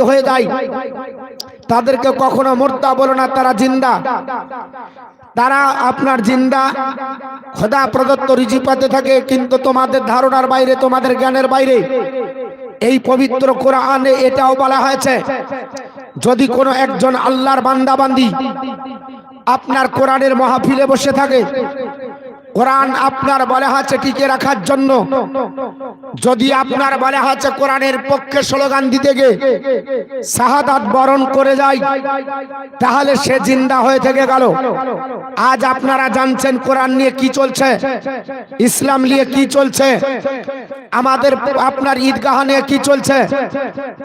হয়ে যায়। তাদেরকে কখনো মোর্তা বলো না, তারা জিন্দা। তারা আপনার জিন্দা। খোদা প্রদত্ত রিজি পাতে থাকে, কিন্তু তোমাদের ধারণার বাইরে, তোমাদের জ্ঞানের বাইরে। এই পবিত্র কোরআনে এটাও বলা হয়েছে, যদি কোনো একজন আল্লাহর বান্দাবান্দি আপনার কোরআনের মহাফিলে বসে থাকে কোরআন আপনার বলা হয়েছে টিকে রাখার জন্য। যদি আপনার বলা হয়েছে কোরআনের পক্ষে স্লোগান দিতে গে শাহাদাত বরণ করে যায়, তাহলে সে জিন্দা হয়ে থেকে গেল। আজ আপনারা জানছেন কোরআন নিয়ে কি চলছে, ইসলাম নিয়ে কি চলছে, আমাদের আপনার ঈদগাহ নিয়ে কি চলছে,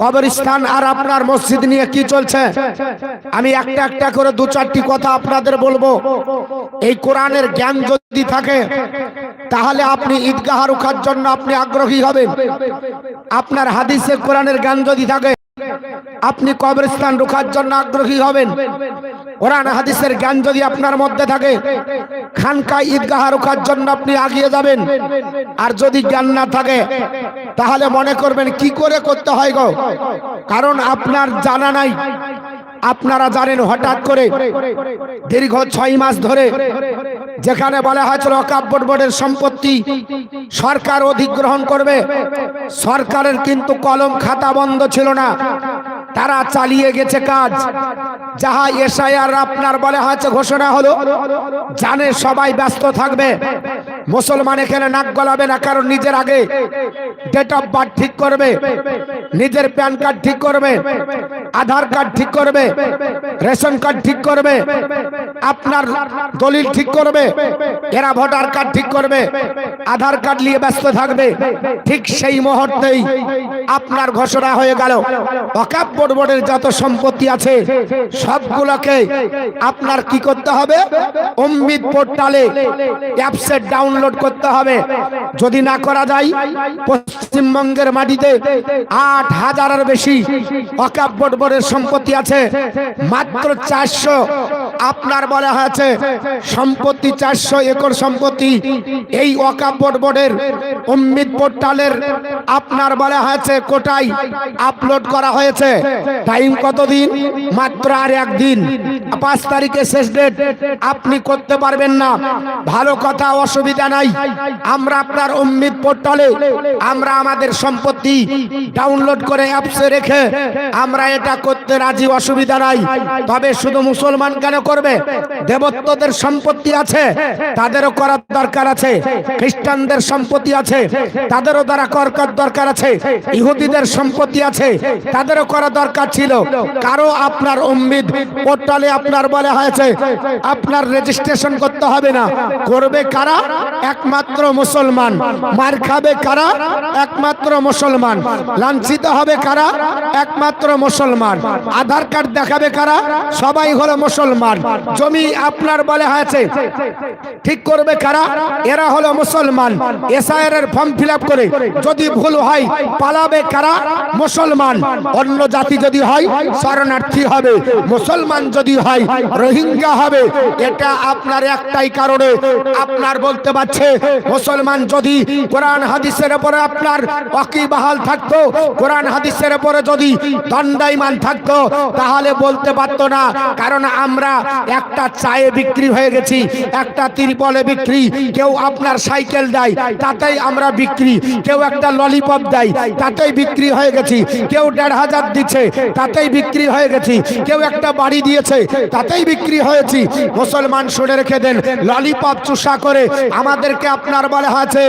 কবরস্থান আর আপনার মসজিদ নিয়ে কি চলছে। আমি একটা একটা করে দু চারটি কথা আপনাদের বলব। এই কোরআনের জ্ঞান যদি থাকে তাহলে আপনি ঈদগাহ রুখার জন্য আপনি আগ্রহী হবেন। আপনার হাদিসে, কোরআনের জ্ঞান যদি থাকে, আপনি কবরস্থান রুখার জন্য আগ্রহী হবেন। কোরআন, হাদিসের জ্ঞান যদি আপনার মধ্যে থাকে, খানকা ঈদগাহ রুখার জন্য আপনি আগিয়ে যাবেন। আর যদি জ্ঞান না থাকে, তাহলে মনে করবেন, কি করে করতে হয় গো? কারণ আপনার জানা নাই। আপনারা জানেন হঠাৎ করে, দীর্ঘ ছয় মাস ধরে যেখানে বলা হয়েছিল অকাব্য বোর্ডের সম্পত্তি সরকার অধিগ্রহণ করবে। সরকারের কিন্তু কলম খাতা বন্ধ ছিল না। তারা চালিয়ে গেছে কাজ। যাহা এসআইআর আপনার বলা হয়েছে ঘোষণা হলো, জানে সবাই ব্যস্ত থাকবে। মুসলমান এখানে নাক গলাবে না, কারণ নিজের আগে ডেট অফ বার্থ ঠিক করবে। নিজের প্যান কার্ড ঠিক করবে। আধার কার্ড ঠিক করবে। রেশন কার্ড ঠিক করবে। আপনার দলিল ঠিক করবে। এরা ভোটার কার্ড ঠিক করবে, আধার কার্ড নিয়ে ব্যস্ত থাকবে। ঠিক সেই মুহূর্তেই আপনার ঘোষণা হয়ে গেল। অকাপ বোর্ড বোর্ডের যত সম্পত্তি আছে, সবগুলোকে আপনার কি করতে হবে? অমৃত পোর্টালে অ্যাপসে ডাউনলোড করতে হবে। যদি না করা যায়, পশ্চিমবঙ্গের মাটিতে আট হাজারের বেশি অকাপ বোর্ড বোর্ডের সম্পত্তি আছে। মাত্র চারশো আপনার বলা হয়েছে। সম্পত্তি চারশো একর সম্পত্তি এই ওয়াকাপ বোর্ড বোর্ডের অমৃত পোর্টালের আপনার বলা হয়েছে কোটাই আপলোড করা হয়েছে। টাইম কতদিন? মাত্র আর একদিন। পাঁচ তারিখে শেষ ডেট আপনি করতে পারবেন না। ভালো কথা, অসুবিধা নাই। আমরা আপনার অমৃত পোর্টালে আমরা আমাদের সম্পত্তি ডাউনলোড করে অ্যাপসে রেখে আমরা এটা করতে রাজি, অসুবিধা নাই। তবে শুধু মুসলমান কেন করবে? দেবত্বদের সম্পত্তি আছে। তাদেরও করার দরকার আছে। খ্রিস্টানদের সম্পত্তি আছে। তাদেরও দ্বারা করার দরকার আছে। ইহুদিদের সম্পত্তি আছে। তাদেরও করা দরকার ছিল। কারও আপনার অমৃত পোর্টালে আপনার বলা হয়েছে, আপনার রেজিস্ট্রেশন করতে হবে না। করবে কারা? একমাত্র মুসলমান। মার খাবে কারা? একমাত্র মুসলমান। লাঞ্ছিত হবে কারা? একমাত্র মুসলমান। আধার কার্ড দেখাবে কারা? সবাই হলো মুসলমান। জমি আপনার বলে হয়েছে। ঠিক করবে কারা? এরা হলো মুসলমান। এসআইআর ফর্ম ফিল করে যদি ভুল হয় পালাবে কারা? মুসলমান। অন্য জাতি যদি হয় শরণার্থী হবে। মুসলমান যদি হয় রোহিঙ্গা হবে। এটা আপনার একটাই কারণে আপনার বলতে পারছে মুসলমান যদি কোরআন হাদিসের উপরে আপনার অকি বাহাল থাকতো কোরআন হাদিসের উপরে যদি দণ্ডায়মান থাকতো তাহলে বলতে পারতো না কারণ আমরা একটা চায়ে বিক্রি হয়ে গেছি একটা তিরপলে বিক্রি, কেউ আপনার সাইকেল দেয়, তাতেই আমরা বিক্রি। কেউ একটা ললিপপ দেয়, তাতেই বিক্রি হয়ে গেছি। কেউ দেড় হাজার দিচ্ছে, তাতেই বিক্রি হয়ে গেছি। কেউ একটা বাড়ি দিয়েছে, তাতেই বিক্রি হয়েছি। মুসলমান শুনে রেখে দেন ললিপপ চুষা করে আমাদেরকে আপনার বলা হয়েছে,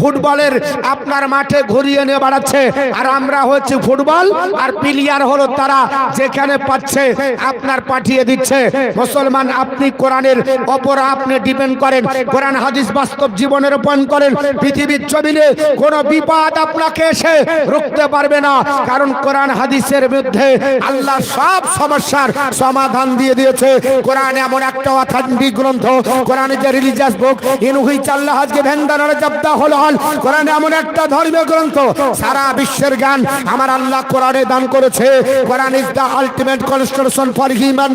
ফুটবলের আপনার মাঠে ঘুরিয়ে নিয়ে বাড়াচ্ছে। আর আমরা হচ্ছে ফুটবল, আর প্লেয়ার হলো তারা, যেখানে পাচ্ছে, আপনার পাঠিয়ে দিচ্ছে। মুসলমান, আপনি কোরআনের ওপর আপনি ডিপেন্ড করেন, কোরআন, হাদিস বাস্তব জীবনে রূপায়ণ করেন, পৃথিবীর জমিনে কোনো বিপদ আপনাকে এসে রুখতে পারবে না। কারণ কোরআন, হাদিসের মধ্যে আল্লাহ সব সমস্যার সমাধান দিয়ে দিয়েছে। কোরআন এমন একটা অথেন্টিক গ্রন্থ। কোরআন যে রিলিজিয়াস বুক ইনহুই চাল্লাহ আজকে ভেন্দানার জব্দা হল হল। কোরআন এমন একটা ধর্মীয় গ্রন্থ। সারা বিশ্বের জ্ঞান আমার আল্লাহ কোরআনে দান করেছে। Quran is the ultimate constitution for human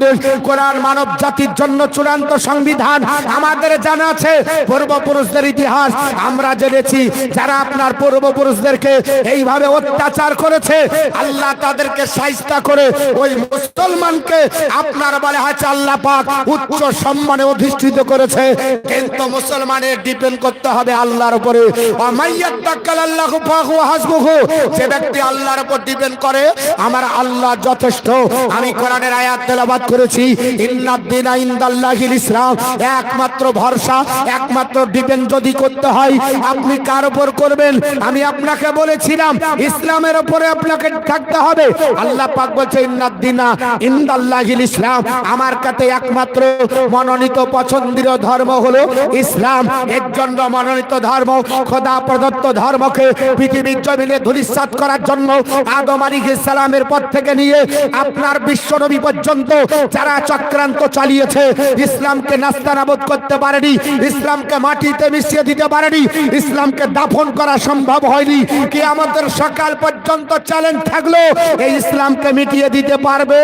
কোরআন মানব জাতির জন্য চূড়ান্ত সংবিধান। আমাদের জানা আছে, পূর্বপুরুষদের ইতিহাস। আমরা জেনেছি যারা আপনার পূর্বপুরুষদেরকে এইভাবে অত্যাচার করেছে, আল্লাহ তাদেরকে সাইস্তা করে ওই মুসলমানকে আপনার বলে হচ্ছে আল্লাহ পাক উচ্চ সম্মানে অধিষ্ঠিত করেছে। কিন্তু মুসলমানের ডিপেন্ড করতে হবে আল্লাহর উপরে। যে ব্যক্তি আল্লাহর উপর ডিপেন্ড করে, আমার আল্লাহ যথেষ্ট। আমি কোরআনের আয়াত করেছি ইন্নাদ্দিনা ইসলাম। একমাত্র ভরসা, একমাত্র ডিপেন্ড যদি করতে হয়, আপনি কার উপর করবেন? আমি আপনাকে বলেছিলাম, ইসলামের উপরে আপনাকে থাকতে হবে। আল্লাহ পাক বলছে ইন্নাদ্দিনা ইনদাল্লাহিল ইসলাম। আমার কাছে একমাত্র মনোনীত পছন্দের ধর্ম হলো ইসলাম। এর জন্য মনোনীত ধর্ম, খোদা প্রদত্ত ধর্মকে পৃথিবীর জমিনে ধূলিসাৎ করার জন্য আদম আলাইহিস সালামের পর থেকে নিয়ে আপনার বিশ্বনবী পর্যন্ত যারা চক্রান্ত চালিয়েছে, ইসলামকে নাস্তানাবুদ করতে পারেনি। ইসলামকে মাটিতে মিশিয়ে দিতে পারেনি। ইসলামকে দাফন করা সম্ভব হয়নি। কি আমাদের সকাল পর্যন্ত চ্যালেঞ্জ থাকল। এই ইসলামকে মিটিয়ে দিতে পারবে?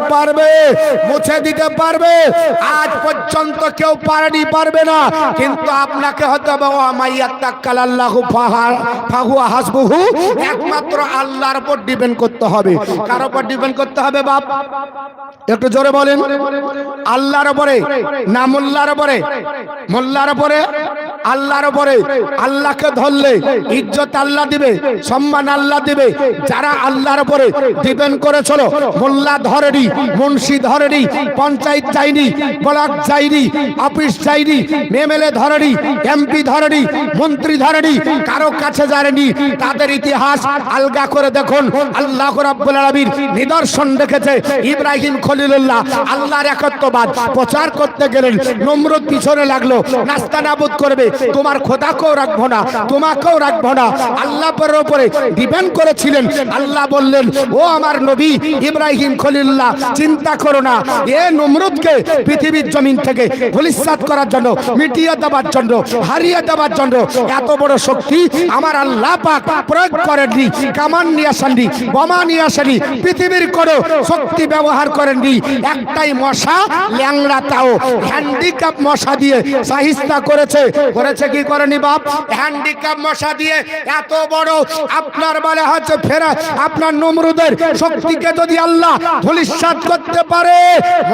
পারবে। মুছে দিতে পারবে। আজ পর্যন্ত কেউ পারেনি, পারবে না। কিন্তু আপনাকে হতে হবে, ও আমাইয়াত্তাকাল আল্লাহু ফাহা- ফাহুয়া হাসবুহু। একমাত্র আল্লাহর উপর ডিপেন্ড করতে হবে। কার উপর ডিপেন্ড করতে হবে বাপ? একটু জোরে বলেন। আল্লাহর উপরে। না মোল্লার উপরে। মোল্লার পরে আল্লাহর পরে আল্লাহকে ধরলে ইজ্জত আল্লাহ দিবে, সম্মান আল্লাহ দিবে। যারা আল্লাহর উপরে ডিপেন্ড করেছিল, মোল্লা ধরেনি, মুন্সি ধরেনি, পঞ্চায়েত যায়নি, ব্লক যায়নি, অফিস যায়নি, এমএলএ ধরেনি, এমপি ধরেনি, মন্ত্রী ধরেনি, কারও কাছে যায়নি। তাদের ইতিহাস আলগা করে দেখুন। আল্লাহ রাব্বুল নিদর্শন রেখেছে ইব্রাহিম খলিলুল্লাহ, আল্লাহর একত্ববাদ প্রচার করতে গেলেন, নমরুদ পিছনে লাগল নাস্তানাবুদ করবে। তোমার খোদাকেও রাখব না, তোমাকেও রাখব না। আল্লাহ পরের উপরে ডিপেন্ড করেছিলেন। আল্লাহ বললেন, ও আমার নবী ইব্রাহিম খলিলুল্লাহ চিন্তা করো না। এ নমরুদকে পৃথিবীর জমিন থেকে ভলিসাত করার জন্য, মিটিয়ে দেওয়ার জন্য, হারিয়ে দেওয়ার জন্য এত বড় শক্তি আমার আল্লাহ পাক প্রয়োগ করেননি, কামান নিয়ে আসেননি, বোমা নিয়ে আসেনি পৃথিবীর কোনো শক্তি ব্যবহার করেননি। একটাই মশা, ল্যাংড়া তাও। হ্যান্ডিক্যাপ মশা দিয়ে সাহিস্তা করেছে। করেছে কি করেনি বাপ? হ্যান্ডিক্যাপ মশা দিয়ে এত বড় আপনার বলে হচ্ছে ফেরা। আপনার নমরুদের শক্তিকে যদি আল্লাহ ধলিসাত করতে পারে,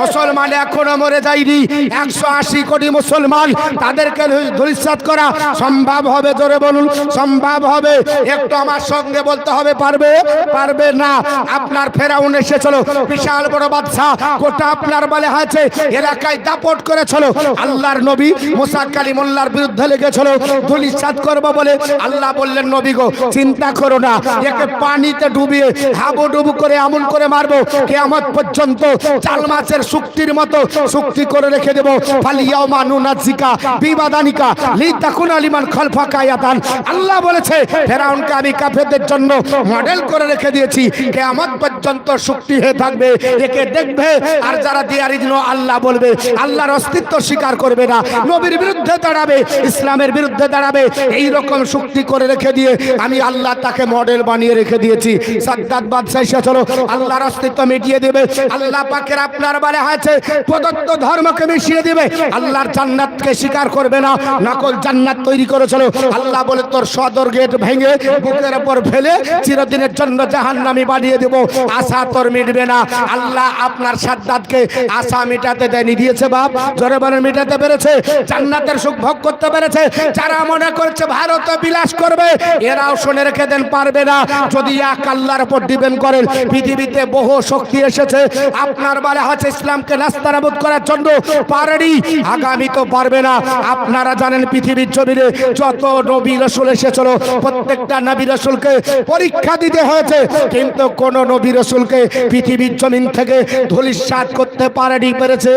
মুসলমান এখনও মরে যায়নি। একশো আশি কোটি মুসলমান তাদেরকে ধলিসাত করা সম্ভব হবে, জোরে বলুন, সম্ভব হবে। একটু আমার সঙ্গে বলতে হবে, পারবে? পারবে না। আপনার ফেরাউন এসেছিল, বিশাল বড় বাদশা গোটা আপনার বলে আছে এলাকায় দাপট করেছিল। আল্লাহর নবী মুসা কালী মোল্লার বিরুদ্ধে লেগেছিল। ধলিসাত করব বলে আল্লাহ বললেন, নবী গো, চিন্তা করো না। একে পানিতে ডুবিয়ে হাবু ডুবু করে এমন করে মারবো। কেয়ামত পর্যন্ত চাল মাছের শুক্তির মতো শুক্তি করে রেখে দেবো। ফালিয়াও মানু নাজিকা, বিবাদানিকা লি তাকুন আলিমান খলফা কায়াতান। আল্লাহ বলেছে, ফেরাউনকে আমি কাফেরদের জন্য মডেল করে রেখে দিয়েছি। কেয়ামত পর্যন্ত শুক্তি হয়ে থাকবে। একে দেখবে আর যারা দিয়ারি দিন আল্লাহ বলবে, আল্লাহর অস্তিত্ব স্বীকার করবে না। নবীর বিরুদ্ধে দাঁড়াবে, ইসলামের বিরুদ্ধে দাঁড়াবে। এই রকম শক্তি করে রেখে দিয়ে আমি আল্লাহ তাকে মডেল বানিয়ে রেখে দিয়েছি। সাদ্দাত বাদশাহ এসে চলো, আল্লাহর অস্তিত্ব মিটিয়ে দেবে। আল্লাহ পাকের আপনার বলে আছে প্রদত্ত ধর্মকে মিশিয়ে দিবে। আল্লাহর জান্নাতকে স্বীকার করবে না, নকল জান্নাত তৈরি করেছিল আল্লাহ বলে, তোর সদর গেট ভেঙে বুকের উপর ফেলে চিরদিনের জন্য জাহান্নামী বানিয়ে দেব। আশা তোর মিটবে না। আল্লাহ আপনার সাদ্দাতকে আশা মিটাতে দেয়নি। দিয়েছে বাপ জোরে বলে, মিটাতে পেরেছে, জান্নাতের সুখ ভোগ করতে পেরেছে। যারা মনে করছে ভারত বিলাস করবে, এরাও শুনে রেখে দেন, পারবে না। যদি এক আল্লাহর উপর ডিপেন্ড করেন, পৃথিবীতে বহু শক্তি এসেছে। আপনার বলে হচ্ছে ইসলামকে নাস্তানাবুদ করার জন্য। পারেনি, আগামী তো পারবে না। আপনারা জানেন পৃথিবীর জমিনে যত নবী রসুল এসেছিল, প্রত্যেকটা নবী রসুলকে পরীক্ষা দিতে হয়েছে। কিন্তু কোন নবী রসুলকে পৃথিবীর জমিন থেকে ধুলিসাৎ করতে পারেনি, পেরেছে?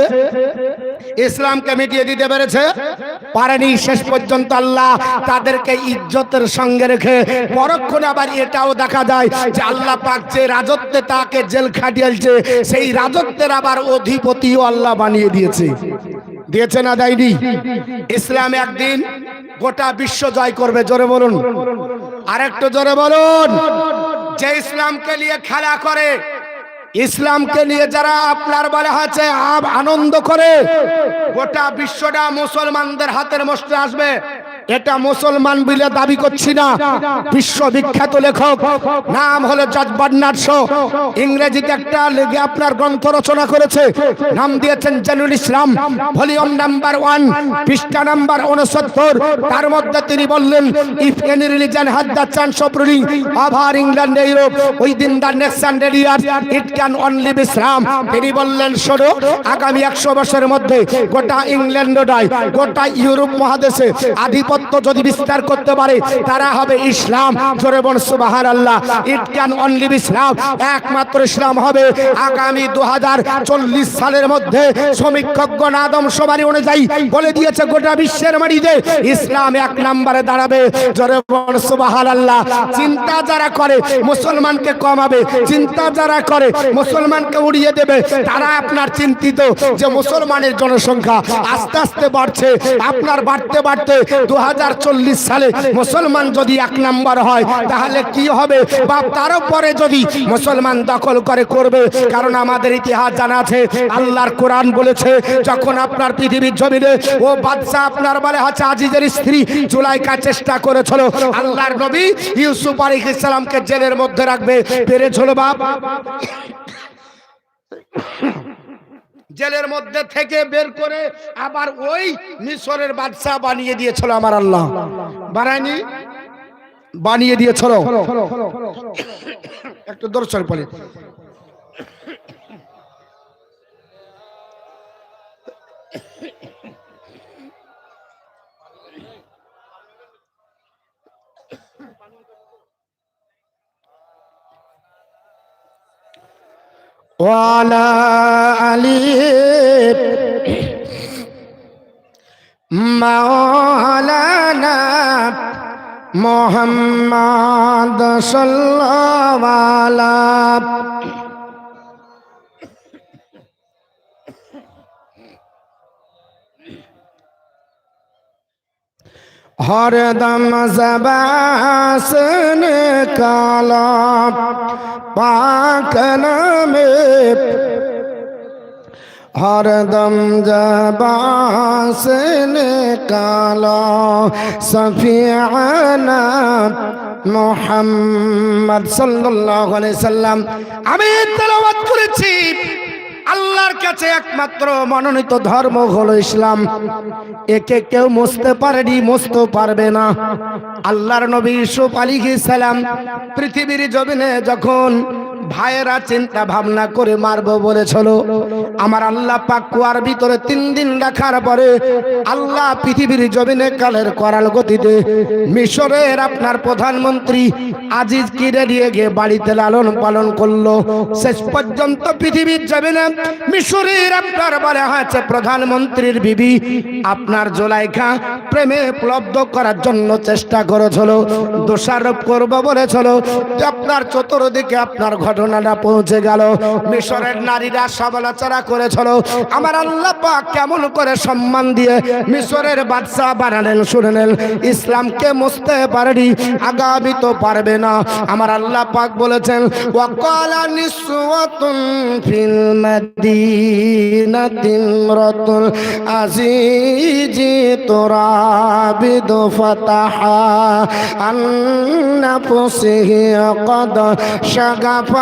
ইসলামকে মিটিয়ে দিতে পেরেছে? পারেনি, শেষ পর্যন্ত আল্লাহ তাদেরকে ইজ্জতের সঙ্গে রেখে পরক্ষণে আবার এটাও দেখা যায় যে আল্লাহ পাক যে রাজত্বে তাকে জেল খাটিয়েছে সেই রাজত্বের আবার অধিপতিও আল্লাহ বানিয়ে দিয়েছে। দিয়েছে না দেয়নি? ইসলাম একদিন গোটা বিশ্ব জয় করবে, জোরে বলুন। আরেকটু জোরে বলুন। যে ইসলামকে নিয়ে খেলা করে ইসলামকে নিয়ে যারা আপনার বলে আছে আনন্দ করে গোটা বিশ্বটা মুসলমানদের হাতের মস্তে আসবে। এটা মুসলমান বলে দাবি করছি না। বিশ্ববিখ্যাত লেখক। নাম হলো জজ বার্নার্ড শো। ইংরেজিতে একটা লেগে আপনার গ্রন্থ রচনা করেছে। নাম দিয়েছেন জানুল ইসলাম। ভলিউম নাম্বার ওয়ান, পৃষ্ঠা নাম্বার উনসত্তর তার মধ্যে তিনি বললেন if any religion had the chance of ruling over England Europe within the next hundred it can only Islam তিনি বললেন, শোনো, আগামী একশো বছরের মধ্যে গোটা ইংল্যান্ড নয় গোটা ইউরোপ মহাদেশে আধিপত্য যদি বিস্তার করতে পারে, তারা হবে ইসলাম। জোরে বল সুবাহান আল্লাহ ইট ক্যান অনলি ইসলাম। একমাত্র ইসলাম হবে আগামী দু সালের মধ্যে সমীক্ষকগণ আদমশুমারি অনুযায়ী বলে দিয়েছে, গোটা বিশ্বের মাটিতে ইসলাম এক নম্বরে দাঁড়াবে। জোরে বল সুবাহান আল্লাহ চিন্তা যারা করে, মুসলমানকে কমাবে। চিন্তা যারা করে, মুসলমানকে উড়িয়ে দেবে, তারা আপনার চিন্তিত যে মুসলমানের জনসংখ্যা আস্তে আস্তে বাড়ছে। আপনার বাড়তে বাড়তে দু সালে মুসলমান যদি এক নাম্বার হয়, তাহলে কি হবে? বা তারও পরে যদি মুসলমান দখল করে, করবে। কারণ আমাদের ইতিহাস জানা আছে, আল্লাহর কোরআন বলেছে, যখন আপনার পৃথিবীর জমিনে ও বাদশাহ আপনার বলে আছে আজিজের স্ত্রী জুলাইকা চেষ্টা করেছিল। আল্লাহর নবী ইউসুফ আলাইহিস সালামকে জেলের মধ্যে রাখবে। পেরেছিল বাপ? জেলের মধ্যে থেকে বের করে আবার ওই মিশরের বাদশাহ বানিয়ে দিয়েছিল আমার আল্লাহ। বানায়নি? বানিয়ে দিয়েছিল। একটু দর্শন পড়ে। وعلى علي مولانا محمد صلى الله عليه হরদম জবাসন কালা পাক নামে। হরদম জবাসন কালা সফিয়ানা মোহাম্মদ সাল্লাল্লাহু আলাইহি সাল্লাম। আমি তেলাওয়াত করেছি। আল্লাহর কাছে একমাত্র মনোনীত ধর্ম হলো ইসলাম। একে কেউ মুছতে পারেনি মুছতে পারবে না। আল্লাহর নবী সুপালিহি সালাম পৃথিবীর জমিনে যখন ভাইয়েরা চিন্তা ভাবনা করে মারবো বলেছিল আমার আল্লাহ পাক কুয়ার ভিতরে তিন দিন রাখার পরে আল্লাহ পৃথিবীর জমিনে কালের করাল গতিতে মিশরের আপনার প্রধানমন্ত্রী আজিজ কিরে নিয়ে গিয়ে বাড়িতে লালন পালন করল। শেষ পর্যন্ত পৃথিবীর জমিনে মিশরের আপনার বলে হয়েছে প্রধানমন্ত্রীর বিবি। আপনার জোলাইখা প্রেমে উপলব্ধ করার জন্য চেষ্টা করেছিল, দোষারোপ করব বলেছিল আপনার চতুর্দিকে আপনার ঘটনাটা পৌঁছে গেল মিশরের নারীরা সমালোচনা করেছিল আমার আল্লাহ পাক কেমন করে সম্মান দিয়ে মিশরের বাদশাহ বানালেন শুনেলেন ইসলামকে মুছতে পারেনি আগামী তো পারবে না আমার আল্লাহ পাক বলেছেন ওয়াকালা নিসওয়াতুন ফিল মাদিনাতিন রাতুল আজিজি তুরাবিদ ফাতাহা আন্নাফসিহি قد شغفها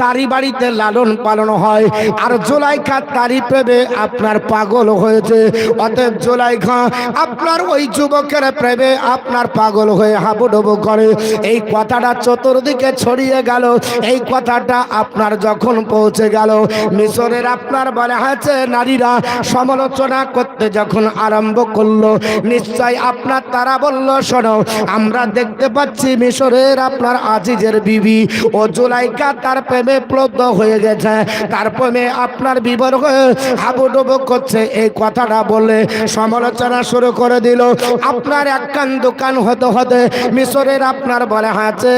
তারই বাড়িতে লালন পালন হয়। আর জোলাইখা তারই প্রেমে আপনার পাগল হয়েছে। অতএব জোলাইখা, আপনার ওই যুবকের প্রেমে আপনার পাগল হয়ে হাবুডুবু করে। এই কথাটা চতুর্দিকে ছড়িয়ে গেল। এই কথাটা আপনার যখন পৌঁছে গেল, মিশরের আপনার বলা আছে নারীরা সমালোচনা করতে যখন আরম্ভ করল, নিশ্চয় আপনার তারা বলল, শোনো, আমরা দেখতে পাচ্ছি মিশরের আপনার আজিজের বিবি। ও জোলাইকা তার প্রেমে প্রেমে প্লব্ধ হয়ে গেছে। তার প্রেমে আপনার বিবর হয়ে হাবুডুবু করছে। এই কথাটা বলে সমালোচনা শুরু করে দিল। আপনার এক কান দোকান হতে হতে মিশরের আপনার বলে হাঁচে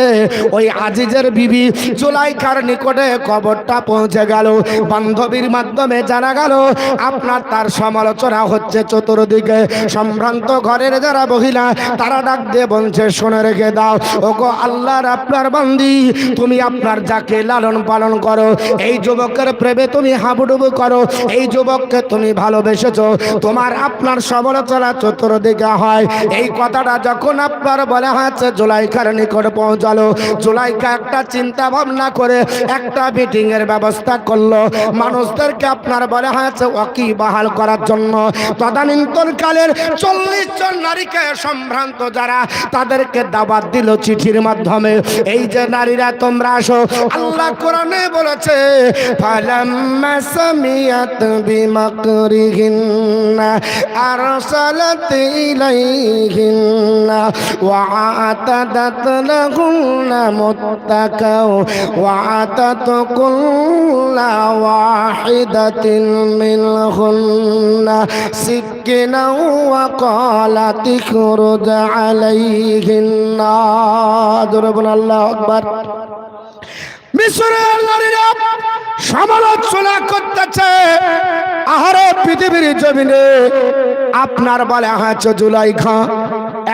ওই আজিজের বিবি জুলাইখার নিকটে খবরটা পৌঁছে গেল। বান্ধবীর মাধ্যমে জানা গেল, আপনার তার সমালোচনা হচ্ছে চতুর্দিকে। সম্ভ্রান্ত ঘরের যারা মহিলা, তারা ডাক দিয়ে বলছে, শুনে রেখে দাও। ওগো আল্লাহর আপনার বান্দি, তুমি আপনার যাকে লালন পালন করো। এই যুবকের প্রেমে তুমি হাবুডুবু করো। এই যুবককে তুমি ভালোবেসেছো। তোমার আপনার সমালোচনা চতুর্দিকে হয়। এই কথাটা যখন আপনার বলা হয়েছে জুলাইকার নিকট পৌঁছালো। জুলাইকা একটা চিন্তা ভাবনা করে একটা মিটিং এর ব্যবস্থা করল। মানুষদেরকে আপনার বলা হয়েছে ওকি বাহাল করার জন্য। তদানীন্তন কালের চল্লিশ জন নারীকে সম্ভ্রান্ত যারা, তাদেরকে দাবাত দিল চিঠির মাধ্যমে। এই যে নারীরা, তোমরা আসো। আল্লাহ কোরআনে বলেছে ফালাম্মা সামিয়াত বিমাকরিহিন্না আরসালাত ইলাইহিন্না وعاتدت لهن متكا وعاتت كل واحدة منهن سكنا وقالت اخرج عليهن ضربنا الله أكبر মিশরের নারীরা সমালোচনা করতেছে আহারে পৃথিবীর জমিনে আপনার বলে হ্যাঁ জুলাই খাঁ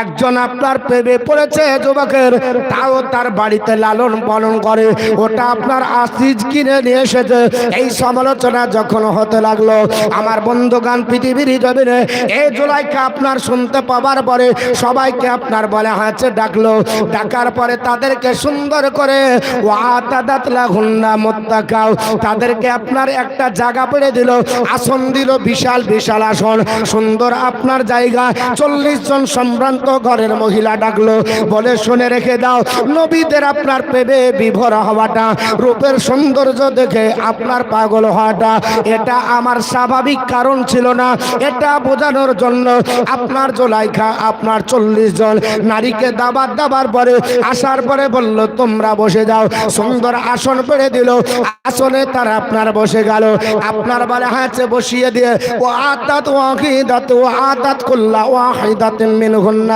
একজন আপনার প্রেমে পড়েছে যুবকের, তাও তার বাড়িতে লালন পালন করে। ওটা আপনার আসিজ কিনে নিয়ে এসেছে। এই সমালোচনা যখন হতে লাগল, আমার বন্ধুগান পৃথিবীর জমিনে এই জুলাইকে আপনার শুনতে পাবার পরে সবাইকে আপনার বলে হয়েছে, ডাকলো। ডাকার পরে তাদেরকে সুন্দর করে ওয়াতাদাত লাহুন্না মুত্তাকাও, তাদেরকে আপনার একটা জায়গা পেড়ে দিল। আসন দিল বিশাল বিশাল আসন। সুন্দর আপনার জায়গা। চল্লিশ জন সম্ভ্রান্ত ঘরের মহিলা ডাকলো, বলে, শুনে রেখে দাও, নবীদের আপনার প্রেমে বিভোর হওয়াটা, রূপের সৌন্দর্য দেখে আপনার পাগল হওয়াটা, এটা আমার স্বাভাবিক কারণ ছিল না, এটা বোঝানোর জন্য আপনার জোলাইখা আপনার চল্লিশ জন নারীকে দাবার দাবার পরে, আসার পরে বলল, তোমরা বসে যাও। সুন্দর আসন পেড়ে দিল, আসনে তারা আপনার বসে গেল। আপনার বলে হাঁচে বসিয়ে দিয়ে ও আতাত ওয়াহিদাত ও আতাত কুল্লা ওয়াহিদাতিন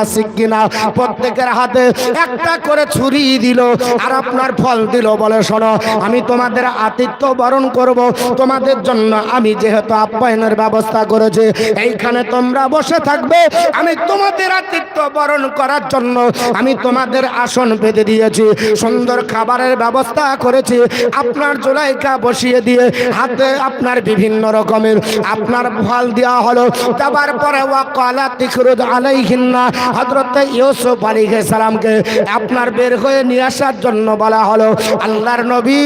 মিনহুন্না সিকিনা প্রত্যেকের হাতে একটা করে ছুরি দিল আর আপনার ফল দিল। বলে, শোনো, আমি তোমাদের আতিথ্য বরণ করব। তোমাদের জন্য আমি যেহেতু আপ্যায়নের ব্যবস্থা করেছি, এইখানে তোমরা বসে থাকবে। আমি তোমাদের আতিথ্য বরণ করার জন্য আমি তোমাদের আসন বেঁধে দিয়েছি। সুন্দর খাবারের ব্যবস্থা করেছি। আপনার জোলাইকা বসিয়ে দিয়ে হাতে আপনার বিভিন্ন রকমের আপনার ফল দেওয়া হলো। তারপর পরে ওয়াকালা তিখরুদ আলাইহিন্না হযরত ইউসুফ আলাইহিস সালামকে আপনার বের হয়ে নিয়ে আসার জন্য বলা হলো, আল্লাহর নবী।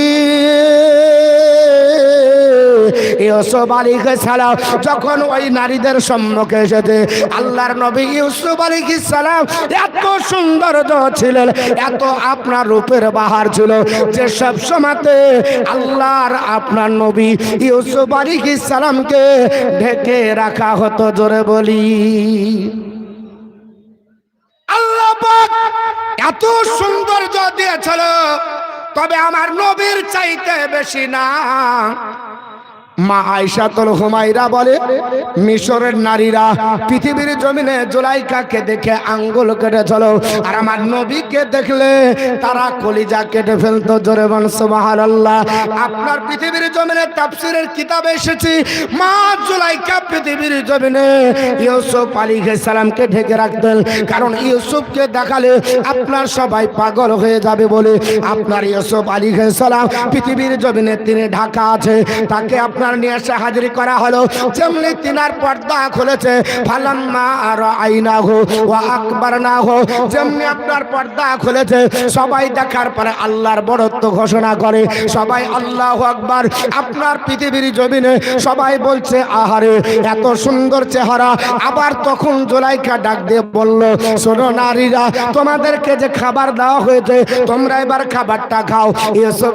ইউসুফ আলাইহিস সালাম যখন ওই নারীদের সম্মুখে এসেছে, আল্লাহর নবী ইউসুফ আলাইহিস সালাম এত সৌন্দর্য ছিলেন, এত আপনার রূপের বাহার ছিল যে সব সময়তে আল্লাহর আপনার নবী ইউসুফ আলাইহিস সালামকে ঢেকে রাখা হতো, জোরে বলি। এত সৌন্দর্য দিয়েছিল তবে আমার নবীর চাইতে বেশি না। মা আয়সাতুল হুমাইরা বলে, মিশরের নারীরা পৃথিবীর জমিনে জোলাইকাকে দেখে আঙ্গুল কেটে চলো, আর আমার নবীকে দেখলে তারা কলিজা কেটে ফেলতো জোরে সুবহানাল্লাহ। আপনার পৃথিবীর জমিনে তাফসীরের কিতাবে এসেছি, মা জোলাইকা পৃথিবীর জমিনে ইউসুফ আলাইহিস সালামকে ঢেকে রাখতেন, কারণ ইউসুফকে দেখালে আপনার সবাই পাগল হয়ে যাবে বলে, আপনার ইউসুফ আলাইহিস সালাম পৃথিবীর জমিনে তিনি ঢাকা আছে, তাকে আপনার নিয়ে এসে হাজিরি করা হলো। তিনার পর্দা খুলেছে, ফালাম্মা আর আইনা হো ও আকবর না হো যেমনি আপনার পর্দা খুলেছে, সবাই দেখার পরে আল্লাহর বড়ত্ব ঘোষণা করে, সবাই আল্লাহ আপনার পৃথিবীর জমিনে সবাই বলছে, আহারে, এত সুন্দর চেহারা। আবার তখন জোলাইকা ডাক দিয়ে বলল, শোনো নারীরা, তোমাদেরকে যে খাবার দেওয়া হয়েছে, তোমরা এবার খাবারটা খাও। এসব